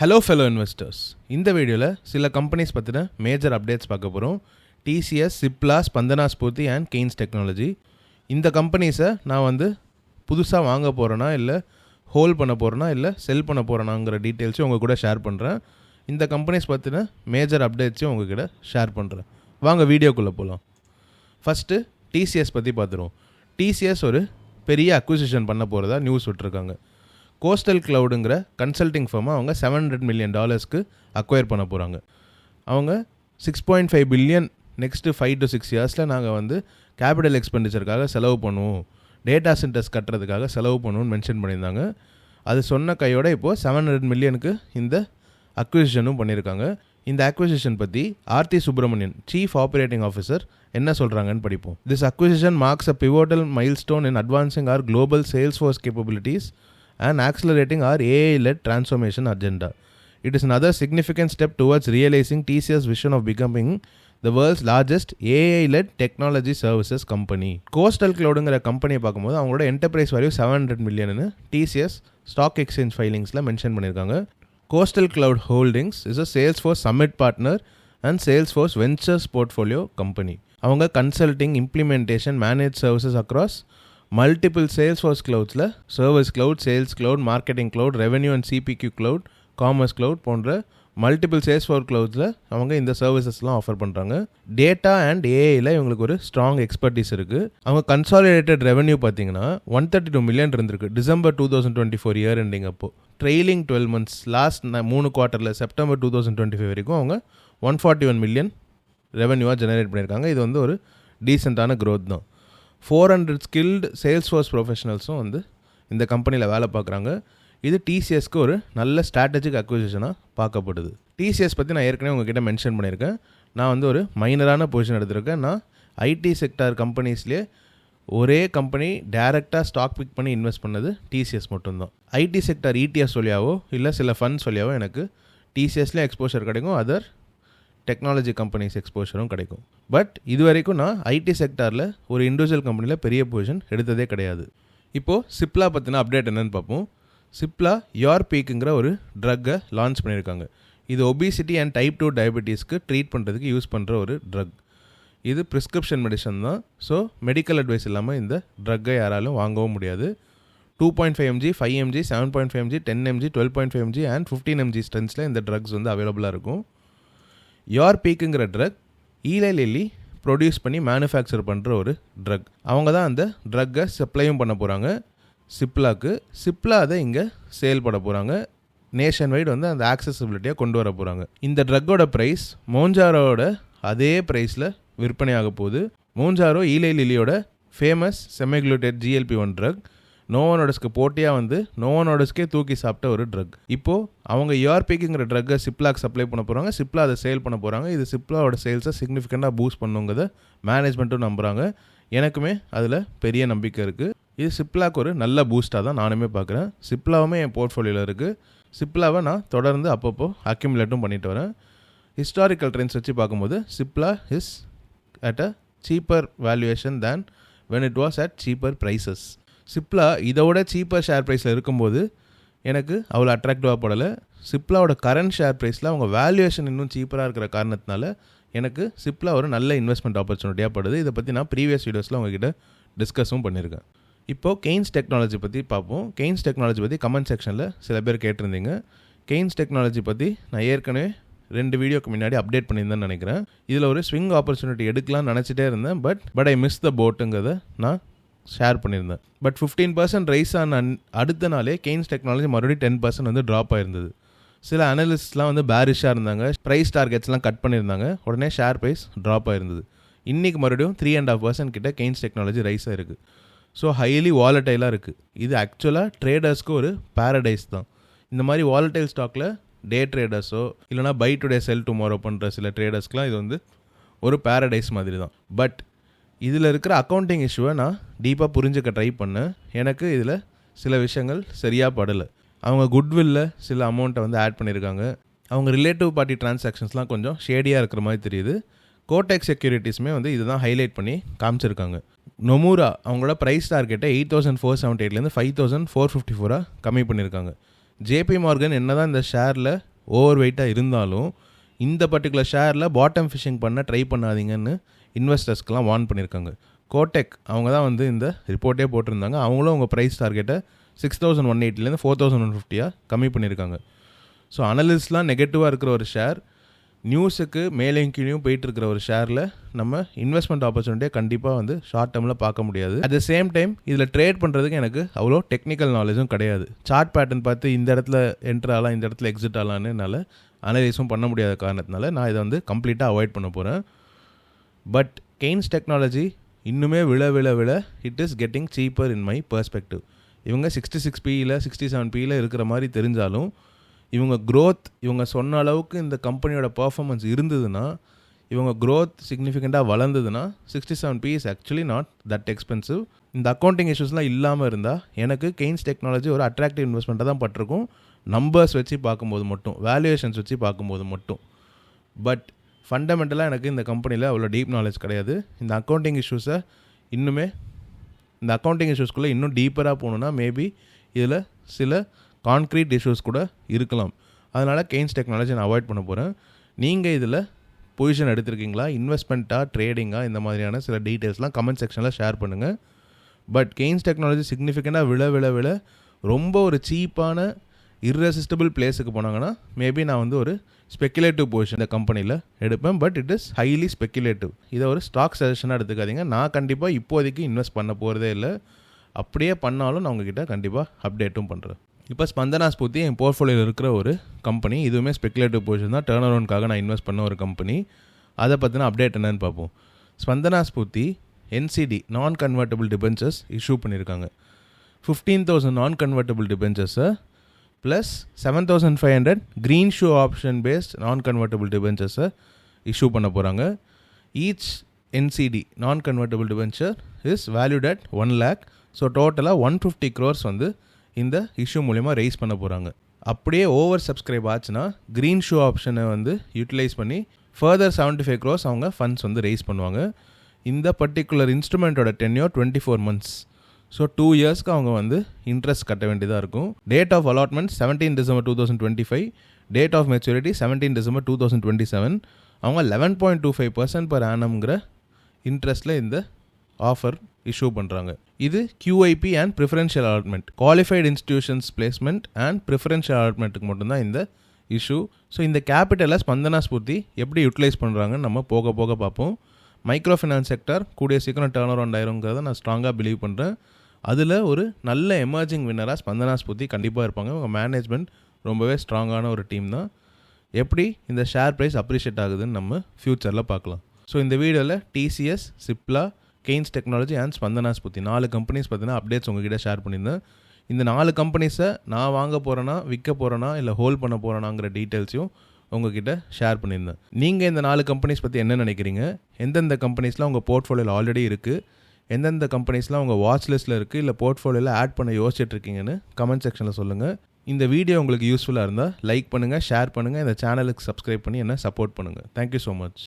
Hello fellow investors இந்த வீடியோவில் சில கம்பெனிஸ் பற்றின மேஜர் அப்டேட்ஸ் பார்க்க போகிறோம் TCS Cipla Spandana Sphoorty and Kaynes technology இந்த கம்பெனிஸை நான் வந்து புதுசாக வாங்க போகிறேனா இல்லை ஹோல்ட் பண்ண போகிறேனா இல்லை செல் பண்ண போகிறேனாங்கிற டீட்டெயில்ஸையும் உங்கள் கூட ஷேர் பண்ணுறேன் இந்த கம்பெனிஸ் பற்றின மேஜர் அப்டேட்ஸையும் உங்கள் கூட ஷேர் பண்ணுறேன் வாங்க வீடியோக்குள்ளே போகலாம் ஃபஸ்ட்டு டிசிஎஸ் பற்றி பார்த்துருவோம். டிசிஎஸ் ஒரு பெரிய அக்விசிஷன் பண்ண போகிறதா நியூஸ் விட்ருக்காங்க கோஸ்டல் க்ளவுடுங்கிற கன்சல்டிங் ஃபார்மை அவங்க செவன் ஹண்ட்ரட் மில்லியன் டாலர்ஸ்க்கு அக்வயர் பண்ண போகிறாங்க அவங்க six point five billion next five to six இயர்ஸில் நாங்கள் வந்து கேபிட்டல் எக்ஸ்பெண்டிச்சருக்காக செலவு பண்ணுவோம். டேட்டா சென்டர்ஸ் கட்டுறதுக்காக செலவு பண்ணுவோம்னு மென்ஷன் பண்ணியிருந்தாங்க. அது சொன்ன கையோட இப்போது செவன் ஹண்ட்ரட் மில்லியனுக்கு இந்த அக்விசிஷனும் பண்ணியிருக்காங்க. இந்த அக்விசிஷன் பற்றி Aarthi Subramanian chief operating officer என்ன சொல்கிறாங்கன்னு படிப்போம். This acquisition marks a pivotal milestone in advancing our global Salesforce capabilities and accelerating our AI led transformation agenda. It is another significant step towards realizing TCS vision of becoming the world's largest AI led technology services company Coastal க்ளவுடுங்கிற கம்பெனியை பார்க்கும்போது அவங்களோட enterprise value seven hundred million TCS stock exchange ஃபைலிங்ஸில் mention பண்ணியிருக்காங்க Coastal Cloud Holdings is a Salesforce summit partner and Salesforce Ventures portfolio company அவங்க consulting implementation manage services across multiple Salesforce கிளவுட்ஸில் service cloud sales cloud marketing cloud revenue and CPQ cloud commerce cloud போன்ற multiple Salesforce க்ளவுட்ஸில் அவங்க இந்த சர்வீசஸ்லாம் offer பண்ணுறாங்க data and ஏஐயில் இவங்களுக்கு ஒரு strong expertise இருக்குது அவங்க கன்சாலிடேட்டட் ரெவன்யூ பார்த்தீங்கன்னா ஒன் தேர்ட்டி டூ மில்லியன் இருந்திருக்கு. December two thousand twenty four year ending அப்போது ட்ரெயிலிங் டுவெல் மந்த்ஸ் லாஸ்ட் மூணு குவார்ட்டரில் September two thousand twenty five வரைக்கும் அவங்க ஒன் ஃபார்ட்டி ஒன் மில்லியன் ரெவன்யூவாக ஜெனரேட் பண்ணியிருக்காங்க. இது வந்து ஒரு டீசெண்டான க்ரோத் தான். Four hundred skilled Salesforce ப்ரொஃபஷனல்ஸும் வந்து இந்த கம்பெனியில் வேலை பார்க்குறாங்க. இது டிசிஎஸ்க்கு ஒரு நல்ல ஸ்ட்ராட்டஜிக் அக்விசிஷனாக பார்க்கப்படுது. டிசிஎஸ் பற்றி நான் ஏற்கனவே உங்ககிட்ட மென்ஷன் பண்ணியிருக்கேன். நான் வந்து ஒரு மைனரான பொசிஷன் எடுத்திருக்கேன். நான் ஐடி செக்டார் கம்பெனிஸ்லேயே ஒரே கம்பெனி டைரெக்டாக ஸ்டாக் பிக் பண்ணி இன்வெஸ்ட் பண்ணது டிசிஎஸ் மட்டும்தான். ஐடி செக்டார் இடிஎஸ் சொல்லியாவோ இல்லை சில ஃபண்ட்ஸ் சொல்லியாவோ எனக்கு டிசிஎஸ்லேயும் எக்ஸ்போஷர் கிடைக்கும். அதர் டெக்னாலஜி கம்பெனிஸ் எக்ஸ்போஷரும் கிடைக்கும். பட் இது வரைக்கும் நான் ஐடி செக்டாரில் ஒரு இண்டிவிஜுவல் கம்பெனியில் பெரிய பொசிஷன் எடுத்ததே கிடையாது. இப்போது சிப்லா பற்றின அப்டேட் என்னென்னு பார்ப்போம். சிப்லா யார் பீக்குங்கிற ஒரு ட்ரக்கை லான்ச் பண்ணியிருக்காங்க. இது ஒபிசிட்டி அண்ட் டைப் டூ டயபெட்டிஸ்க்கு ட்ரீட் பண்ணுறதுக்கு யூஸ் பண்ணுற ஒரு ட்ரக் இது ப்ரிஸ்கிரிப்ஷன் மெடிசன் தான். ஸோ மெடிக்கல் அட்வைஸ் இல்லாமல் இந்த ட்ரக்கை யாராலும் வாங்கவும் முடியாது. Two point five MG five MG seven point five MG ten MG twelve point five MG and fifteen MG ஸ்ட்ரென்த்ஸில் இந்த ட்ரக்ஸ் வந்து அவைலபிளாக இருக்கும். யோர் பீக்குங்கிற ட்ரக் ஈலை லில்லி ப்ரொடியூஸ் பண்ணி மேனுஃபேக்சர் பண்ணுற ஒரு ட்ரக் அவங்க தான் அந்த ட்ரக்கை சப்ளையும் பண்ண போகிறாங்க சிப்லாக்கு சிப்லா அதை இங்கே சேல் பண்ண போகிறாங்க நேஷன் வைடு வந்து அந்த ஆக்சசபிலிட்டியாக கொண்டு வர போகிறாங்க இந்த ட்ரக்கோட ப்ரைஸ் மோஞ்சாரோட அதே ப்ரைஸில் விற்பனையாக போகுது. Mounjaro Eli லில்லியோட famous semaglutide GLP one drug நோவனோடஸ்க்கு போட்டியாக வந்து நோவனோடஸ்க்கே தூக்கி சாப்பிட்ட ஒரு ட்ரக் இப்போது அவங்க யூஆர்பிக்குங்கிற ட்ரக்கை சிப்லாக்கு சப்ளை பண்ண போகிறாங்க சிப்லா அதை சேல் பண்ண போகிறாங்க இது சிப்லாவோட சேல்ஸை சிக்னிஃபிகண்ட்டாக பூஸ்ட் பண்ணுங்கிறத மேனேஜ்மெண்ட்டும் நம்புகிறாங்க எனக்குமே அதில் பெரிய நம்பிக்கை இருக்குது இது சிப்லாக்கு ஒரு நல்ல பூஸ்ட்டாக தான் நானுமே பார்க்குறேன் சிப்லாவுமே என் போர்ட்ஃபோலியோவில் இருக்குது சிப்லாவை நான் தொடர்ந்து அப்பப்போ அக்யூமுலேட்டும் பண்ணிட்டு வரேன். ஹிஸ்டாரிக்கல் ட்ரெண்ட்ஸ் வச்சு பார்க்கும்போது Cipla is at a cheaper valuation than when it was at cheaper prices Cipla இதோட சீப்பர் ஷேர் ப்ரைஸில் இருக்கும்போது எனக்கு அவ்வளோ அட்ராக்டிவாக படலை. சிப்லாவோட கரண்ட் ஷேர் ப்ரைஸில் அவங்க வேல்யூவேஷன் இன்னும் சீப்பராக இருக்கிற காரணத்தினால எனக்கு சிப்லா ஒரு நல்ல இன்வெஸ்ட்மெண்ட் ஆப்பர்ச்சுனிட்டியாக படுது. இதை பற்றி நான் ப்ரீவியஸ் வீடியோஸில் உங்ககிட்ட டிஸ்கஸும் பண்ணியிருக்கேன். இப்போது கெய்ன்ஸ் டெக்னாலஜி பற்றி பார்ப்போம். கெய்ன்ஸ் டெக்னாலஜி பற்றி கமெண்ட் செக்ஷனில் சில பேர் கேட்டிருந்தீங்க. கெய்ன்ஸ் டெக்னாலஜி பற்றி நான் ஏற்கனவே ரெண்டு வீடியோக்கு முன்னாடி அப்டேட் பண்ணியிருந்தேன்னு நினைக்கிறேன். இதில் ஒரு ஸ்விங் ஆப்பர்ச்சுனிட்டி எடுக்கலாம்னு நினச்சிட்டே இருந்தேன் but but I miss the போட்டுங்கிறத நான் ஷேர் பண்ணியிருந்தேன். பட் ஃபிஃப்டீன் பர்சன்ட் ரைஸ் ஆன அன்- அடுத்த நாளே கெய்ன்ஸ் டெக்னாலஜி மறுபடியும் டென் பர்சன்ட் வந்து ட்ராப் ஆயிருந்தது. சில அனலிஸ்ட்லாம் வந்து பேரிஷாக இருந்தாங்க. ப்ரைஸ் டார்கெட்ஸ்லாம் கட் பண்ணியிருந்தாங்க. உடனே ஷேர் ப்ரைஸ் ட்ராப் ஆயிருந்தது. இன்றைக்கி மறுபடியும் த்ரீ அண்ட் ஆஃப் பர்சன்ட் கிட்ட கெய்ன்ஸ் டெக்னாலஜி ரைஸ் ஆயிருக்கு. ஸோ ஹைலி வாலட்டைலாக இருக்குது இது ஆக்சுவலாக ட்ரேடர்ஸ்க்கு ஒரு பேரடைஸ் தான். இந்த மாதிரி வாலட்டைல் ஸ்டாக்கில் டே ட்ரேடர்ஸோ இல்லைனா பை டுடே செல் டுமாரோ பண்ணுற சில ட்ரேடர்ஸ்க்குலாம் இது வந்து ஒரு பேரடைஸ் மாதிரி தான். பட் இதில் இருக்கிற அக்கௌண்டிங் இஷ்யூவை நான் டீப்பாக புரிஞ்சுக்க ட்ரை பண்ணேன். எனக்கு இதில் சில விஷயங்கள் சரியாக படலை. அவங்க குட்வில்ல சில அமௌண்ட்டை வந்து ஆட் பண்ணியிருக்காங்க அவங்க ரிலேட்டிவ் பார்ட்டி டிரான்சாக்ஷன்ஸ்லாம் கொஞ்சம் ஷேடியாக இருக்கிற மாதிரி தெரியுது. கோடெக் செக்யூரிட்டிஸுமே வந்து இதுதான் ஹைலைட் பண்ணி காமிச்சிருக்காங்க. நொமூரா அவங்களோட ப்ரைஸ் டார்கெட்டை எயிட் தௌசண்ட் ஃபோர் செவன்ட்டி எயிட்லேருந்து ஃபைவ் தௌசண்ட் ஃபோர் ஃபிஃப்டி ஃபோராக கம்மி பண்ணியிருக்காங்க ஜேபி மார்கன் என்ன தான் இந்த ஷேரில் ஓவர் வெயிட்டாக இருந்தாலும் இந்த பர்டிகுலர் ஷேரில் பாட்டம் ஃபிஷிங் பண்ண ட்ரை பண்ணாதீங்கன்னு இன்வெஸ்டர்ஸ்க்கெலாம் வார்ன் பண்ணியிருக்காங்க. கோடெக் அவங்க தான் வந்து இந்த ரிப்போர்ட்டே போட்டிருந்தாங்க. அவங்களும் உங்கள் ப்ரைஸ் டார்கெட்டை சிக்ஸ் தௌசண்ட் ஒன் எயிட்டிலேருந்து ஃபோர் தௌசண்ட் ஒன் ஃபிஃப்டியாக கம்மி பண்ணியிருக்காங்க. ஸோ அனலிஸ்ட்லாம் நெகட்டிவாக இருக்கிற ஒரு ஷேர் நியூஸுக்கு மேலேயும் கீழேயும் போயிட்டு இருக்கிற ஒரு ஷேரில் நம்ம இன்வெஸ்ட்மெண்ட் ஆப்பர்ச்சுனிட்டியை கண்டிப்பாக வந்து ஷார்ட் டேர்மில் பார்க்க முடியாது. அட் த சேம் டைம் இதில் ட்ரேட் பண்ணுறதுக்கு எனக்கு அவ்வளோ டெக்னிக்கல் நாலேஜும் கிடையாது. சார்ட் பேட்டர்ன் பார்த்து இந்த இடத்துல என்ட்ரு ஆகலாம் இந்த இடத்துல எக்ஸிட் ஆகலான்னு என்னால் அனலைஸும் பண்ண முடியாத காரணத்தினால நான் இதை வந்து கம்ப்ளீட்டாக அவாய்ட் பண்ண போகிறேன் பட் கெய்ன்ஸ் டெக்னாலஜி இன்னுமே விழ விழ விழ it is getting cheaper in my perspective இவங்க சிக்ஸ்டி சிக்ஸ் பியில் சிக்ஸ்டி செவன் பியில் இருக்கிற மாதிரி தெரிஞ்சாலும் இவங்க க்ரோத் இவங்க சொன்ன அளவுக்கு இந்த கம்பெனியோட பர்ஃபாமன்ஸ் இருந்ததுன்னா இவங்க க்ரோத் சிக்னிஃபிகண்ட்டாக வளர்ந்ததுன்னா sixty seven P is actually not that expensive இந்த அக்கௌண்டிங் இஷ்யூஸ்லாம் இல்லாமல் இருந்தால் எனக்கு கெய்ன்ஸ் டெக்னாலஜி ஒரு அட்ராக்டிவ் இன்வெஸ்ட்மெண்ட்டாக தான் பட்டிருக்கும். நம்பர்ஸ் வச்சு பார்க்கும்போது மட்டும் வேல்யூவேஷன்ஸ் வச்சு பார்க்கும்போது மட்டும். பட் ஃபண்டமெண்டலாக எனக்கு இந்த கம்பெனியில் அவ்வளோ டீப் நாலேஜ் கிடையாது. இந்த அக்கௌண்டிங் இஷ்யூஸை இன்னுமே இந்த அக்கௌண்டிங் இஷ்யூஸ்குள்ளே இன்னும் டீப்பராக போகணுன்னா மேபி இதில் சில கான்க்ரீட் இஷ்யூஸ் கூட இருக்கலாம். அதனால் கெய்ன்ஸ் டெக்னாலஜி நான் அவாய்ட் பண்ண போகிறேன் நீங்கள் இதில் பொசிஷன் எடுத்திருக்கீங்களா? இன்வெஸ்ட்மெண்ட்டாக ட்ரேடிங்காக இந்த மாதிரியான சில டீட்டெயில்ஸ்லாம் கமெண்ட் செக்ஷனில் ஷேர் பண்ணுங்கள் பட் கெய்ன்ஸ் டெக்னாலஜி சிக்னிஃபிகண்ட்டாக விழ விழ விழ ரொம்ப ஒரு சீப்பான இர்ரெசிஸ்டபிள் பிளேஸுக்கு போனாங்கன்னா மேபி நான் வந்து ஒரு ஸ்பெக்குலேட்டிவ் பொசிஷன் இந்த கம்பெனியில் எடுப்பேன். But it is highly speculative இதை ஒரு ஸ்டாக் சஜஷனாக எடுத்துக்காதீங்க. நான் கண்டிப்பாக இப்போதைக்கு இன்வெஸ்ட் பண்ண போகிறதே இல்லை. அப்படியே பண்ணாலும் நான் உங்ககிட்ட கண்டிப்பாக அப்டேட்டும் பண்ணுறேன் இப்போ ஸ்பந்தனா ஸ்பூர்த்தி என் போர்ட்ஃபோலியோவில் இருக்கிற ஒரு கம்பெனி இதுவுமே ஸ்பெக்குலேட்டிவ் பொசிஷன் தான். டேர்ன் அரௌண்ட்காக நான் இன்வெஸ்ட் பண்ண ஒரு கம்பெனி அதை பற்றின அப்டேட் என்னன்னு பார்ப்போம். Spandana Sphoorty NCD non convertible debentures issue பண்ணியிருக்காங்க. Fifteen thousand non convertible டிபென்ச்சர்ஸை plus seven thousand five hundred green shoe option based non convertible டிபென்ச்சர்ஸை issue பண்ண போகிறாங்க each NCD non convertible debenture is valued at one lakh so டோட்டலாக one fifty crores வந்து இந்த issue மூலிமா rice பண்ண போகிறாங்க அப்படியே over subscribe ஆச்சுன்னா க்ரீன் ஷூ ஆப்ஷனை வந்து யூட்டிலைஸ் பண்ணி ஃபர்தர் செவன்ட்டி ஃபைவ் க்ரோஸ் அவங்க ஃபண்ட்ஸ் வந்து ரைஸ் பண்ணுவாங்க. இந்த particular இன்ஸ்ட்ருமெண்ட்டோட tenure twenty four months so two இயர்ஸ்க்கு அவங்க வந்து இன்ட்ரெஸ்ட் கட்ட வேண்டியதாக இருக்கும். Date of allotment seventeen December two thousand twenty five date of maturity seventeen December two thousand twenty seven அவங்க eleven point two five percent per ஆனம்ங்கிற இன்ட்ரெஸ்ட்டில் இந்த offer issue பண்ணுறாங்க இது QIP and preferential allotment qualified institutions placement and preferential அலாட்மெண்ட்டுக்கு மட்டும்தான் இந்த issue so இந்த கேபிட்டலை ஸ்பந்தனா ஸ்பூர்த்தி எப்படி utilise பண்ணுறாங்கன்னு நம்ம போக போக பார்ப்போம். மைக்ரோ ஃபினான்ஸ் செக்டர் கூடிய சீக்கிரம் டேர்ன் அரௌண்ட் ஆயிருங்கிறத நான் ஸ்ட்ராங்காக பிலீவ் பண்ணுறேன் அதில் ஒரு நல்ல எமர்ஜிங் வின்னராக ஸ்பந்தனா ஸ்பூர்த்தி கண்டிப்பாக இருப்பாங்க. உங்கள் மேனேஜ்மெண்ட் ரொம்பவே ஸ்ட்ராங்கான ஒரு டீம் தான். எப்படி இந்த ஷேர் ப்ரைஸ் அப்ரிஷியேட் ஆகுதுன்னு நம்ம ஃப்யூச்சரில் பார்க்கலாம். ஸோ இந்த வீடியோவில் TCS Cipla Kaynes technology and Spandana Sphoorty நாலு கம்பெனிஸ் பார்த்தீங்கன்னா அப்டேட்ஸ் உங்ககிட்ட ஷேர் பண்ணியிருந்தேன். இந்த நாலு கம்பெனிஸை நான் வாங்க போகிறேன்னா விற்க போகிறேன்னா இல்லை ஹோல்ட் பண்ண போகிறேனாங்கிற டீட்டெயில்ஸையும் உங்ககிட்ட ஷேர் பண்ணியிருந்தேன். நீங்கள் இந்த நாலு கம்பெனிஸ் பற்றி என்ன நினைக்கிறீங்க? எந்தெந்த கம்பெனிஸ்லாம் உங்கள் போர்ட்ஃபோலியோவில் ஆல்ரெடி இருக்குது எந்தெந்த கம்பெனிஸ்லாம் உங்கள் வாட்ச் லிஸ்ட்டில் இருக்குது இல்லை போர்ட்ஃபோலியோவில் ஆட் பண்ண யோசிச்சுட்டு இருக்கீங்கன்னு கமெண்ட் செக்ஷனில் சொல்லுங்கள் இந்த வீடியோ உங்களுக்கு யூஸ்ஃபுல்லாக இருந்தால் லைக் பண்ணுங்கள் ஷேர் பண்ணுங்கள் இந்த சேனலுக்கு சப்ஸ்கிரைப் பண்ணி என்ன சப்போர்ட் பண்ணுங்கள் தேங்க்யூ ஸோ மச்